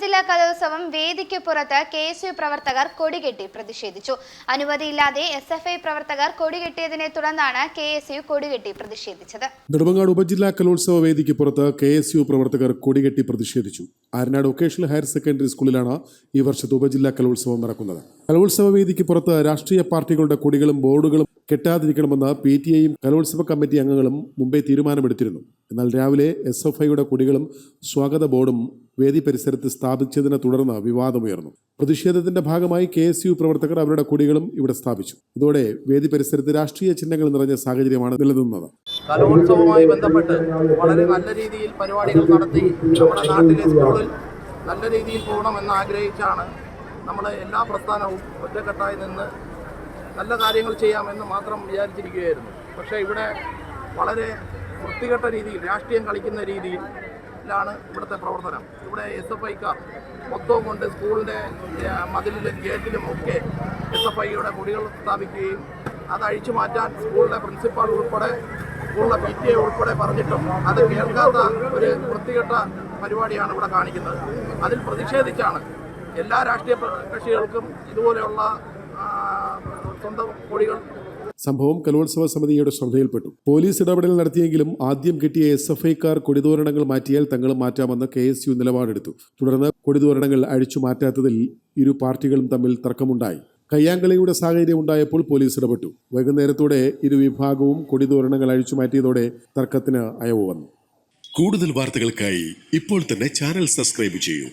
ഉപജില്ലാ കലോത്സവം വേദിക്ക് പുറത്ത് കെ എസ് യു പ്രവർത്തകർ കൊടികെട്ടി പ്രതിഷേധിച്ചു. അനുമതിയില്ലാതെ എസ് എഫ് ഐ പ്രവർത്തകർ കൊടികെട്ടിയതിനെ തുടർന്നാണ് കെ എസ് യു കൊടികെട്ടി പ്രതിഷേധിച്ചത്. നെടുമങ്ങാട് ഉപജില്ലാ കലോത്സവ വേദിക്ക് പുറത്ത് കെ എസ് യു പ്രവർത്തകർ കൊടികെട്ടി പ്രതിഷേധിച്ചു. ആരനാട് വൊക്കേഷണൽ ഹയർ സെക്കൻഡറി സ്കൂളിലാണ് ഈ വർഷത്തെ ഉപജില്ലാ കലോത്സവം നടക്കുന്നത്. കലോത്സവ വേദിക്ക് പുറത്ത് രാഷ്ട്രീയ പാർട്ടികളുടെ കൊടികളും ബോർഡുകളും കെട്ടാതിരിക്കണമെന്ന് പി ടി ഐയും കലോത്സവ കമ്മിറ്റി അംഗങ്ങളും മുമ്പേ തീരുമാനമെടുത്തിരുന്നു. എന്നാൽ രാവിലെ എസ് എഫ് ഐയുടെ കൊടികളും സ്വാഗത ബോർഡും വേദി പരിസരത്ത് സ്ഥാപിച്ചതിനെ തുടർന്ന് വിവാദമുയർന്നു. പ്രതിഷേധത്തിന്റെ ഭാഗമായി കെ എസ് യു പ്രവർത്തകർ അവരുടെ കൊടികളും ഇവിടെ സ്ഥാപിച്ചു. ഇതോടെ വേദി പരിസരത്ത് രാഷ്ട്രീയ ചിഹ്നങ്ങൾ നിറഞ്ഞ സാഹചര്യമാണ് നിലനിന്നത്. കലോത്സവവുമായി ബന്ധപ്പെട്ട് വളരെ നല്ല രീതിയിൽ പരിപാടികൾ നടത്തി നമ്മുടെ നാട്ടിലെ സ്കൂളിൽ നല്ല രീതിയിൽ പോകണമെന്ന് ആഗ്രഹിച്ചാണ് നമ്മുടെ എല്ലാ പ്രസ്ഥാനവും ഒറ്റക്കെട്ടായി നിന്ന് നല്ല കാര്യങ്ങൾ ചെയ്യാമെന്ന് മാത്രം വിചാരിച്ചിരിക്കുകയായിരുന്നു. പക്ഷേ ഇവിടെ വളരെ വൃത്തികെട്ട രീതിയിൽ രാഷ്ട്രീയം കളിക്കുന്ന രീതിയിലാണ് ഇവിടുത്തെ പ്രവർത്തനം. ഇവിടെ എസ് എഫ് ഐക്കാർ മൊത്തവും കൊണ്ട് സ്കൂളിന്റെ മതിലിലും ഗേറ്റിലും ഒക്കെ എസ് എഫ് ഐയുടെ കൊടികൾ സ്ഥാപിക്കുകയും അത് അഴിച്ചു മാറ്റാൻ സ്കൂളിലെ പ്രിൻസിപ്പാൾ ഉൾപ്പെടെ സ്കൂളിലെ പി ടി എ ഉൾപ്പെടെ പറഞ്ഞിട്ടും അത് കേൾക്കാത്ത ഒരു വൃത്തികെട്ട പരിപാടിയാണ് ഇവിടെ കാണിക്കുന്നത്. അതിൽ പ്രതിഷേധിച്ചാണ് എല്ലാ രാഷ്ട്രീയ കക്ഷികൾക്കും ഇതുപോലെയുള്ള സ്വന്തം കൊടികൾ സംഭവം കലോത്സവ സമിതിയുടെ ശ്രദ്ധയിൽപ്പെട്ടു. പോലീസ് ഇടപെടൽ നടത്തിയെങ്കിലും ആദ്യം കിട്ടിയ എസ് എഫ് ഐക്കാർ കൊടിതോരണങ്ങൾ മാറ്റിയാൽ തങ്ങൾ മാറ്റാമെന്ന് കെ എസ് യു നിലപാടെടുത്തു. തുടർന്ന് കൊടിതോരണങ്ങൾ അഴിച്ചു മാറ്റാത്തതിൽ ഇരു പാർട്ടികളും തമ്മിൽ തർക്കമുണ്ടായി. കയ്യാങ്കളിയുടെ സാഹചര്യം ഉണ്ടായപ്പോൾ പോലീസ് ഇടപെട്ടു. വൈകുന്നേരത്തോടെ ഇരുവിഭാഗവും കൊടിതോരണങ്ങൾ അഴിച്ചു മാറ്റിയതോടെ തർക്കത്തിന് അയവ് വന്നു കൂടുതൽ വാർത്തകൾക്കായി ഇപ്പോൾ തന്നെ ചാനൽ സബ്സ്ക്രൈബ് ചെയ്യൂ.